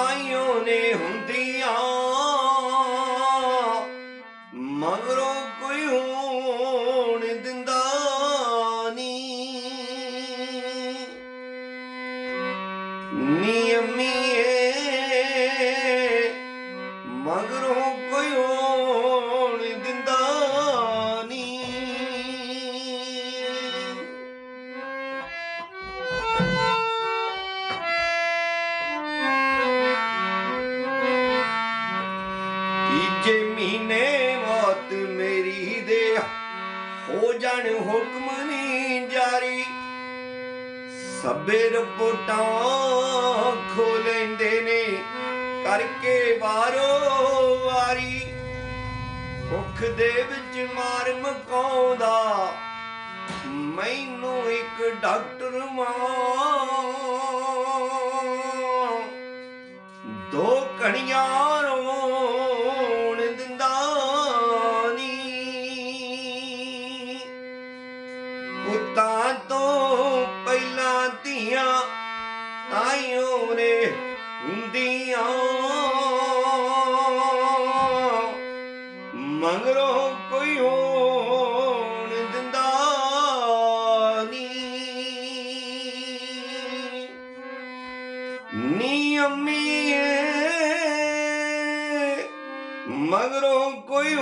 ਤਾਈਓ ਨੇ ਹੁੰਦੀਆਂ। ਮਗਰੋਂ ਕੋਈ ਹੋਣ ਦਿੰਦਾ ਨੀ ਨਿਯਮੀਏ ਮਗਰੋਂ ਤੀਜੇ ਮਹੀਨੇ ਮੌਤ ਮੇਰੀ ਦੇ ਹੋ ਜਾਣ ਹੁਕਮ ਨਹੀਂ ਜਾਰੀ। ਸਭੇ ਰਿਪੋਰਟਾਂ ਖੋ ਲੈਂਦੇ ਨੇ, ਕਰਕੇ ਵਾਰੋ ਵਾਰੀ। ਭੁੱਖ ਦੇ ਵਿੱਚ ਮਾਰ ਮਕਾਉਂਦਾ, ਮੈਨੂੰ ਇੱਕ ਡਾਕਟਰ ਮਾਂ ਹੁੰਦੀਆਂ ਮੰਗਰੋ ਕੋਈ ਹੋਣ ਦਿੰਦਾ ਨੀ ਨਿਯਮੀਏ ਮਗਰੋਂ ਕੋਈ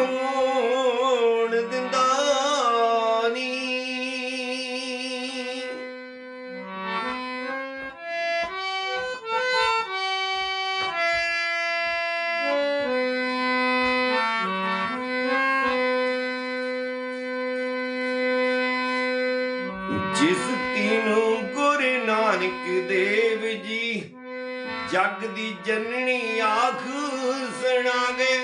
ਜਿਸ ਤੀਨੂੰ ਗੁਰੂ ਨਾਨਕ ਦੇਵ ਜੀ ਜਗ ਦੀ ਜਨਨੀ ਆਖ ਸੁਣਾਵੇ,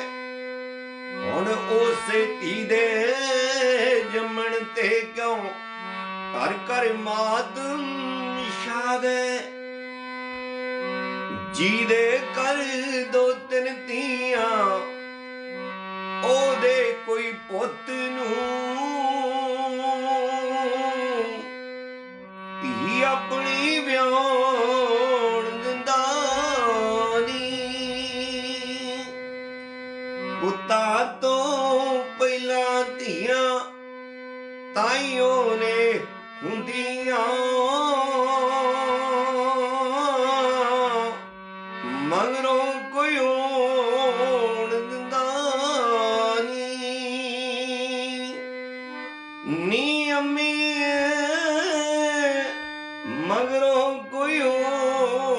ਹੁਣ ਉਸੇ ਧੀ ਦੇ ਜੰਮਣ ਤੇ ਕਿਉਂ ਕਰ ਕਰ ਮਾਤਮ ਛਾਵੇ? ਜੀ ਦੇ ਕਰ ਦੋ ਤਿੰਨ ਧੀਆਂ ਤਾਈਓ ਨੇ ਹੁੰਦੀਆਂ ਮਗਰੋਂ ਕੋਈ ਹੋਣ ਦਿੰਦਾ ਨੀ ਅੰਮੀ ਮਗਰੋਂ ਕੋਈ ਹੋਣ